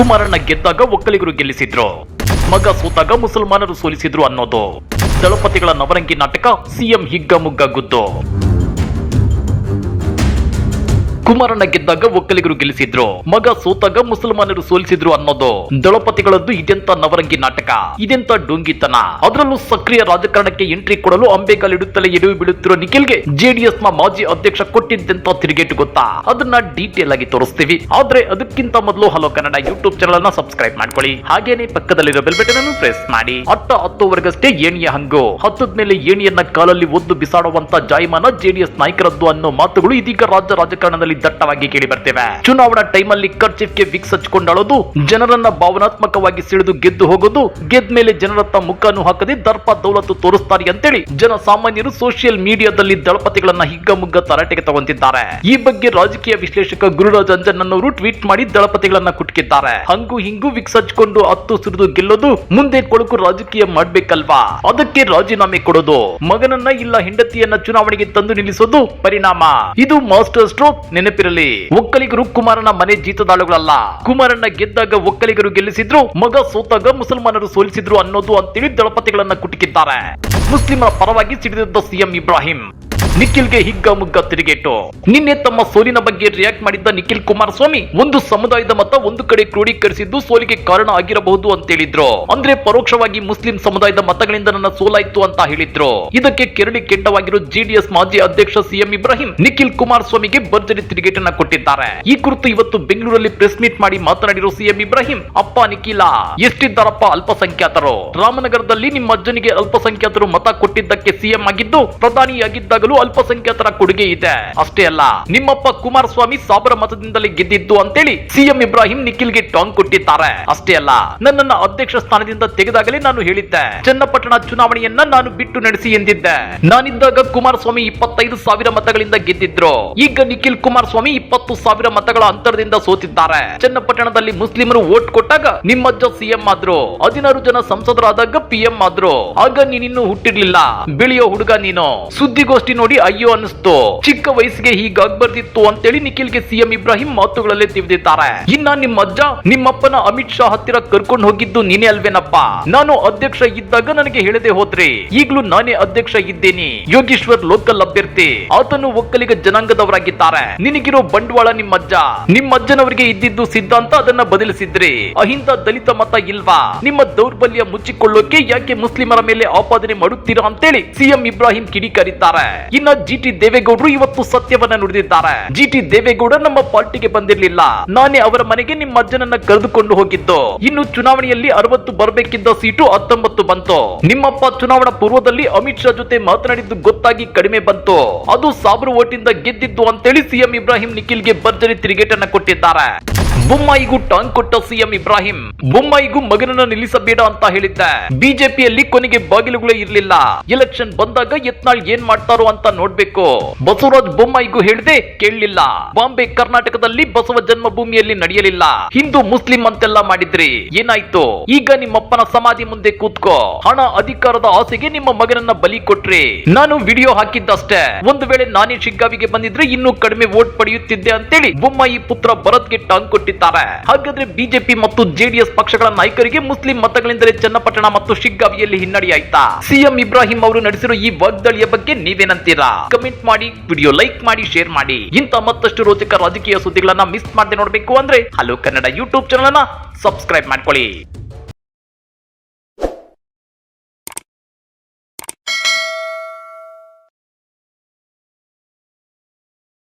ಕುಮಾರಣ್ಣ ಗೆದ್ದಾಗ ಒಕ್ಕಲಿಗರು ಗೆಲ್ಲಿಸಿದ್ರು. ಮಗ ಸೋತಾಗ ಮುಸಲ್ಮಾನರು ಸೋಲಿಸಿದ್ರು ಅನ್ನೋದು. ದಳಪತಿಗಳ ನವರಂಗಿ ನಾಟಕ ಸಿಎಂ ಹಿಗ್ಗ ಮುಗ್ಗ ಗುದ್ದು. ಕುಮಾರಣ್ಣ ಗೆದ್ದಾಗ ಒಕ್ಕಲಿಗರು ಗೆಲ್ಲಿಸಿದ್ರು. ಮಗ ಸೋತಾಗ ಮುಸಲ್ಮಾನರು ಸೋಲಿಸಿದ್ರು ಅನ್ನೋದು. ದಳಪತಿಗಳದ್ದು ಇದೆಂತ ನವರಂಗಿ ನಾಟಕ. ಇದೆಂತ ಡೊಂಗಿತನ. ಅದರಲ್ಲೂ ಸಕ್ರಿಯ ರಾಜಕಾರಣಕ್ಕೆ ಎಂಟ್ರಿ ಕೊಡಲು ಅಂಬೆಗಾಲಿಡುತ್ತಲೇ ಎಡವಿ ಬೀಳುತ್ತಿರುವ ನಿಖಿಲ್ಗೆ ಜೆಡಿಎಸ್ನ ಮಾಜಿ ಅಧ್ಯಕ್ಷ ಕೊಟ್ಟಿದ್ದಂತ ತಿರುಗೇಟು ಗೊತ್ತಾ? ಅದನ್ನ ಡೀಟೇಲ್ ಆಗಿ ತೋರಿಸ್ತೀವಿ. ಆದ್ರೆ ಅದಕ್ಕಿಂತ ಮೊದಲು ಹಲೋ ಕನ್ನಡ ಯೂಟ್ಯೂಬ್ ಚಾನಲ್ ಅನ್ನ ಸಬ್ಸ್ಕ್ರೈಬ್ ಮಾಡ್ಕೊಳ್ಳಿ. ಹಾಗೇನೆ ಪಕ್ಕದಲ್ಲಿರೋ ಬೆಲ್ ಬಟನ್ ಅನ್ನು ಪ್ರೆಸ್ ಮಾಡಿ. ಅಟ್ಟ ಹತ್ತುವರೆಗಷ್ಟೇ ಏಣಿಯ ಹಂಗು. ಹತ್ತದ ಮೇಲೆ ಏಣಿಯನ್ನ ಕಾಲಲ್ಲಿ ಒದ್ದು ಬಿಸಾಡುವಂತ ಜಾಯಮಾನ ಜೆಡಿಎಸ್ ನಾಯಕರದ್ದು ಅನ್ನೋ ಮಾತುಗಳು ಇದೀಗ ರಾಜ್ಯ ರಾಜಕಾರಣದಲ್ಲಿ ದಟ್ಟವಾಗಿ ಕೇಳಿ ಬರ್ತೇವೆ. ಚುನಾವಣಾ ಟೈಮಲ್ಲಿ ಕರ್ಚಿಫ್ಗೆ ವಿಕ್ಸ್ ಹಚ್ಕೊಂಡಳೋದು, ಜನರನ್ನ ಭಾವನಾತ್ಮಕವಾಗಿ ಸಿಡಿದು ಗೆದ್ದು ಹೋಗೋದು, ಗೆದ್ದ ಮೇಲೆ ಜನರತ್ತ ಮುಖನು ಹಾಕದೆ ದರ್ಪ ದೌಲತ್ತು ತೋರಿಸ್ತಾರೆ ಅಂತೇಳಿ ಜನ ಸಾಮಾನ್ಯರು ಸೋಷಿಯಲ್ ಮೀಡಿಯಾದಲ್ಲಿ ದಳಪತಿಗಳನ್ನ ಹಿಗ್ಗಮುಗ್ಗ ತರಾಟೆಗೆ ತಗೊಂತಿದ್ದಾರೆ. ಈ ಬಗ್ಗೆ ರಾಜಕೀಯ ವಿಶ್ಲೇಷಕ ಗುರುರಾಜ್ ಅಂಜನ್ ಅವರು ಟ್ವೀಟ್ ಮಾಡಿ ದಳಪತಿಗಳನ್ನ ಕುಟ್ಕಿದ್ದಾರೆ. ಹಂಗು ಹಿಂಗು ವಿಕ್ಸ್ ಹಚ್ಕೊಂಡು ಹತ್ತು ಸುರಿದು ಗೆಲ್ಲೋದು, ಮುಂದೆ ಕೊಳಕು ರಾಜಕೀಯ ಮಾಡ್ಬೇಕಲ್ವಾ? ಅದಕ್ಕೆ ರಾಜೀನಾಮೆ ಕೊಡೋದು. ಮಗನನ್ನ ಇಲ್ಲ ಹೆಂಡತಿಯನ್ನ ಚುನಾವಣೆಗೆ ತಂದು ನಿಲ್ಲಿಸೋದು ಪರಿಣಾಮ. ಇದು ಮಾಸ್ಟರ್ ಸ್ಟ್ರೋಕ್ ನೆನಪಿರಲಿ, ಒಕ್ಕಲಿಗರು ಕುಮಾರನ ಮನೆ ಜೀತದಾಳುಗಳಲ್ಲ. ಕುಮಾರನ ಗೆದ್ದಾಗ ಒಕ್ಕಲಿಗರು ಗೆಲ್ಲಿಸಿದ್ರು, ಮಗ ಸೋತಾಗ ಮುಸಲ್ಮಾನರು ಸೋಲಿಸಿದ್ರು ಅನ್ನೋದು ಅಂತೇಳಿ ದಳಪತಿಗಳನ್ನ ಕುಟುಕಿದ್ದಾರೆ. ಮುಸ್ಲಿಮರ ಪರವಾಗಿ ಸಿಡಿದಿದ್ದ ಸಿಎಂ ಇಬ್ರಾಹಿಂ. ನಿಖಿಲ್ಗೆ ಹಿಗ್ಗ ಮುಗ್ಗ ತಿರುಗೇಟು. ನಿನ್ನೆ ತಮ್ಮ ಸೋಲಿನ ಬಗ್ಗೆ ರಿಯಾಕ್ಟ್ ಮಾಡಿದ್ದ ನಿಖಿಲ್ ಕುಮಾರಸ್ವಾಮಿ ಒಂದು ಸಮುದಾಯದ ಮತ ಒಂದು ಕಡೆ ಕ್ರೋಢೀಕರಿಸಿದ್ದು ಸೋಲಿಗೆ ಕಾರಣ ಆಗಿರಬಹುದು ಅಂತ ಹೇಳಿದ್ರು. ಅಂದ್ರೆ ಪರೋಕ್ಷವಾಗಿ ಮುಸ್ಲಿಂ ಸಮುದಾಯದ ಮತಗಳಿಂದ ನನ್ನ ಸೋಲಾಯ್ತು ಅಂತ ಹೇಳಿದ್ರು. ಇದಕ್ಕೆ ಕೆರಳಿ ಕೆಂಡವಾಗಿರೋ ಜೆಡಿಎಸ್ ಮಾಜಿ ಅಧ್ಯಕ್ಷ ಸಿಎಂ ಇಬ್ರಾಹಿಂ ನಿಖಿಲ್ ಕುಮಾರಸ್ವಾಮಿಗೆ ಭರ್ಜರಿ ತಿರುಗೇಟನ್ನ ಕೊಟ್ಟಿದ್ದಾರೆ. ಈ ಕುರಿತು ಇವತ್ತು ಬೆಂಗಳೂರಲ್ಲಿ ಪ್ರೆಸ್ ಮೀಟ್ ಮಾಡಿ ಮಾತನಾಡಿರೋ ಸಿಎಂ ಇಬ್ರಾಹಿಂ, ಅಪ್ಪ ನಿಖಿಲ, ಎಷ್ಟಿದ್ದಾರಪ್ಪ ಅಲ್ಪಸಂಖ್ಯಾತರು. ರಾಮನಗರದಲ್ಲಿ ನಿಮ್ಮ ಅಜ್ಜನಿಗೆ ಅಲ್ಪಸಂಖ್ಯಾತರು ಮತ ಕೊಟ್ಟಿದ್ದಕ್ಕೆ ಸಿಎಂ ಆಗಿದ್ದು, ಪ್ರಧಾನಿಯಾಗಿದ್ದಾಗಲೂ ಅಲ್ಪಸಂಖ್ಯಾತರ ಕೊಡುಗೆ ಇದೆ. ಅಷ್ಟೇ ಅಲ್ಲ, ನಿಮ್ಮಪ್ಪ ಕುಮಾರಸ್ವಾಮಿ ಸಾಬರ ಮತದಿಂದಲೇ ಗೆದ್ದಿದ್ದು ಅಂತೇಳಿ ಸಿಎಂ ಇಬ್ರಾಹಿಂ ನಿಖಿಲ್ಗೆ ಟಾಂಗ್ ಕೊಟ್ಟಿದ್ದಾರೆ. ಅಷ್ಟೇ ಅಲ್ಲ, ನನ್ನನ್ನ ಅಧ್ಯಕ್ಷ ಸ್ಥಾನದಿಂದ ತೆಗೆದಾಗಲೇ ನಾನು ಹೇಳಿದ್ದೆ. ಚನ್ನಪಟ್ಟಣ ಚುನಾವಣೆಯನ್ನ ನಾನು ಬಿಟ್ಟು ನಡೆಸಿ ಎಂದಿದ್ದೆ. ನಾನಿದ್ದಾಗ ಕುಮಾರಸ್ವಾಮಿ ಇಪ್ಪತ್ತೈದು ಸಾವಿರ ಮತಗಳಿಂದ ಗೆದ್ದಿದ್ರು. ಈಗ ನಿಖಿಲ್ ಕುಮಾರಸ್ವಾಮಿ ಇಪ್ಪತ್ತು ಸಾವಿರ ಮತಗಳ ಅಂತರದಿಂದ ಸೋತಿದ್ದಾರೆ. ಚನ್ನಪಟ್ಟಣದಲ್ಲಿ ಮುಸ್ಲಿಮರು ವೋಟ್ ಕೊಟ್ಟಾಗ ನಿಮ್ಮಜ್ಜ ಸಿಎಂ ಆದ್ರು. ಹದಿನಾರು ಜನ ಸಂಸದರಾದಾಗ ಪಿಎಂ ಆದ್ರು. ಆಗ ನೀನಿನ್ನು ಹುಟ್ಟಿರ್ಲಿಲ್ಲ. ಬೆಳೆಯೋ ಹುಡುಗ ನೀನು. ಸುದ್ದಿಗೋಷ್ಠಿ ನೋಡಿ ಅಯ್ಯೋ ಅನಿಸ್ತು ಚಿಕ್ಕ ವಯಸ್ಸಿಗೆ ಹೀಗಾಗ್ಬರ್ದಿತ್ತು ಅಂತೇಳಿ ನಿಖಿಲ್ಗೆ ಸಿಎಂ ಇಬ್ರಾಹಿಂ ಮಾತುಗಳಲ್ಲೇ ತಿಳಿದಿದ್ದಾರೆ ಇನ್ನ ನಿಮ್ಮ ಅಜ್ಜ, ನಿಮ್ಮಪ್ಪನ ಅಮಿತ್ ಶಾ ಹತ್ತಿರ ಕರ್ಕೊಂಡು ಹೋಗಿದ್ದು ನೀನೇ ಅಲ್ವೇನಪ್ಪ? ನಾನು ಅಧ್ಯಕ್ಷ ಇದ್ದಾಗ ನನಗೆ ಹೇಳದೆ ಹೋದ್ರಿ. ಈಗಲೂ ನಾನೇ ಅಧ್ಯಕ್ಷ ಇದ್ದೇನೆ. ಯೋಗೇಶ್ವರ್ ಲೋಕಲ್ ಅಭ್ಯರ್ಥಿ. ಆತನು ಒಕ್ಕಲಿಗ ಜನಾಂಗದವರಾಗಿದ್ದಾರೆ. ನಿನಗಿರೋ ಬಂಡವಾಳ ನಿಮ್ಮಜ್ಜ ನಿಮ್ಮಜ್ಜನವರಿಗೆ ಇದ್ದಿದ್ದು ಸಿದ್ಧಾಂತ ಅದನ್ನ ಬದಲಿಸಿದ್ರಿ. ಅಹಿಂದ ದಲಿತ ಮತ ಇಲ್ವಾ? ನಿಮ್ಮ ದೌರ್ಬಲ್ಯ ಮುಚ್ಚಿಕೊಳ್ಳೋಕೆ ಯಾಕೆ ಮುಸ್ಲಿಮರ ಮೇಲೆ ಆಪಾದನೆ ಮಾಡುತ್ತೀರಾ ಅಂತೇಳಿ ಸಿಎಂ ಇಬ್ರಾಹಿಂ ಕಿಡಿಕಾರಿದ್ದಾರೆ. ಇನ್ನ ಜಿ ಟಿ ದೇವೇಗೌಡರು ಇವತ್ತು ಸತ್ಯವನ್ನ ನುಡಿದಿದ್ದಾರೆ. ಜಿ ಟಿ ದೇವೇಗೌಡ ನಮ್ಮ ಪಾರ್ಟಿಗೆ ಬಂದಿರಲಿಲ್ಲ. ನಾನೇ ಅವರ ಮನೆಗೆ ನಿಮ್ಮ ಅಜ್ಜನನ್ನ ಕರೆದುಕೊಂಡು ಹೋಗಿದ್ದು. ಇನ್ನು ಚುನಾವಣೆಯಲ್ಲಿ ಅರವತ್ತು ಬರಬೇಕಿದ್ದ ಸೀಟು ಹತ್ತೊಂಬತ್ತು ಬಂತು. ನಿಮ್ಮಪ್ಪ ಚುನಾವಣಾ ಪೂರ್ವದಲ್ಲಿ ಅಮಿತ್ ಶಾ ಜೊತೆ ಮಾತನಾಡಿದ್ದು ಗೊತ್ತಾಗಿ ಕಡಿಮೆ ಬಂತು. ಅದು ಸಾವಿರ ಓಟಿಂದ ಗೆದ್ದಿದ್ದು ಅಂತೇಳಿ ಸಿಎಂ ಇಬ್ರಾಹಿಂ ನಿಖಿಲ್ಗೆ ಭರ್ಜರಿ ತಿರುಗೇಟನ್ನ ಕೊಟ್ಟಿದ್ದಾರೆ. ಬೊಮ್ಮಾಯಿಗೂ ಟಾಂಗ್ ಕೊಟ್ಟ ಸಿಎಂ ಇಬ್ರಾಹಿಂ. ಬೊಮ್ಮಾಯಿಗೂ ಮಗನನ್ನ ನಿಲ್ಲಿಸಬೇಡ ಅಂತ ಹೇಳಿದ್ದೆ. ಬಿಜೆಪಿಯಲ್ಲಿ ಕೊನೆಗೆ ಬಾಗಿಲುಗಳೇ ಇರಲಿಲ್ಲ. ಎಲೆಕ್ಷನ್ ಬಂದಾಗ ಯತ್ನಾಳ್ ಏನ್ ಮಾಡ್ತಾರೋ ಅಂತ ನೋಡ್ಬೇಕು. ಬಸವರಾಜ್ ಬೊಮ್ಮಾಯಿಗೂ ಹೇಳಿದೆ ಕೇಳಲಿಲ್ಲ. ಬಾಂಬೆ ಕರ್ನಾಟಕದಲ್ಲಿ ಬಸವ ಜನ್ಮಭೂಮಿಯಲ್ಲಿ ನಡೆಯಲಿಲ್ಲ. ಹಿಂದೂ ಮುಸ್ಲಿಂ ಅಂತೆಲ್ಲ ಮಾಡಿದ್ರಿ. ಏನಾಯ್ತು? ಈಗ ನಿಮ್ಮಪ್ಪನ ಸಮಾಧಿ ಮುಂದೆ ಕೂತ್ಕೋ. ಹಣ ಅಧಿಕಾರದ ಆಸೆಗೆ ನಿಮ್ಮ ಮಗನನ್ನ ಬಲಿ ಕೊಟ್ರಿ. ನಾನು ವಿಡಿಯೋ ಹಾಕಿದ್ದಷ್ಟೇ. ಒಂದು ವೇಳೆ ನಾನೇ ಶಿಗ್ಗಾವಿಗೆ ಬಂದಿದ್ರೆ ಇನ್ನೂ ಕಡಿಮೆ ವೋಟ್ ಪಡೆಯುತ್ತಿದ್ದೆ ಅಂತೇಳಿ ಬೊಮ್ಮಾಯಿ ಪುತ್ರ ಭರತ್ಗೆ ಟಾಂಗ್ ಕೊಟ್ಟಿದ್ದಾರೆ ಹಾಗಾದ್ರೆ ಬಿಜೆಪಿ ಮತ್ತು ಜೆಡಿಎಸ್ ಪಕ್ಷಗಳ ನಾಯಕರಿಗೆ ಮುಸ್ಲಿಂ ಮತಗಳಿಂದಲೇ ಚನ್ನಪಟ್ಟಣ ಮತ್ತು ಶಿಗ್ಗಾವಿಯಲ್ಲಿ ಹಿನ್ನಡೆಯಾಯ್ತಾ? ಸಿಎಂ ಇಬ್ರಾಹಿಂ ಅವರು ನಡೆಸಿರೋ ಈ ವಾಗ್ದಾಳಿಯ ಬಗ್ಗೆ ನೀವೇನಂತೀರಾ? ಕಮೆಂಟ್ ಮಾಡಿ, ವಿಡಿಯೋ ಲೈಕ್ ಮಾಡಿ, ಶೇರ್ ಮಾಡಿ. ಇಂತ ಮತ್ತಷ್ಟು ರೋಚಕ ರಾಜಕೀಯ ಸುದ್ದಿಗಳನ್ನ ಮಿಸ್ ಮಾಡದೆ ನೋಡಬೇಕು ಅಂದ್ರೆ ಹಲೋ ಕನ್ನಡ ಯೂಟ್ಯೂಬ್ ಚಾನಲ್ ಅನ್ನ ಸಬ್ಸ್ಕ್ರೈಬ್ ಮಾಡ್ಕೊಳ್ಳಿ.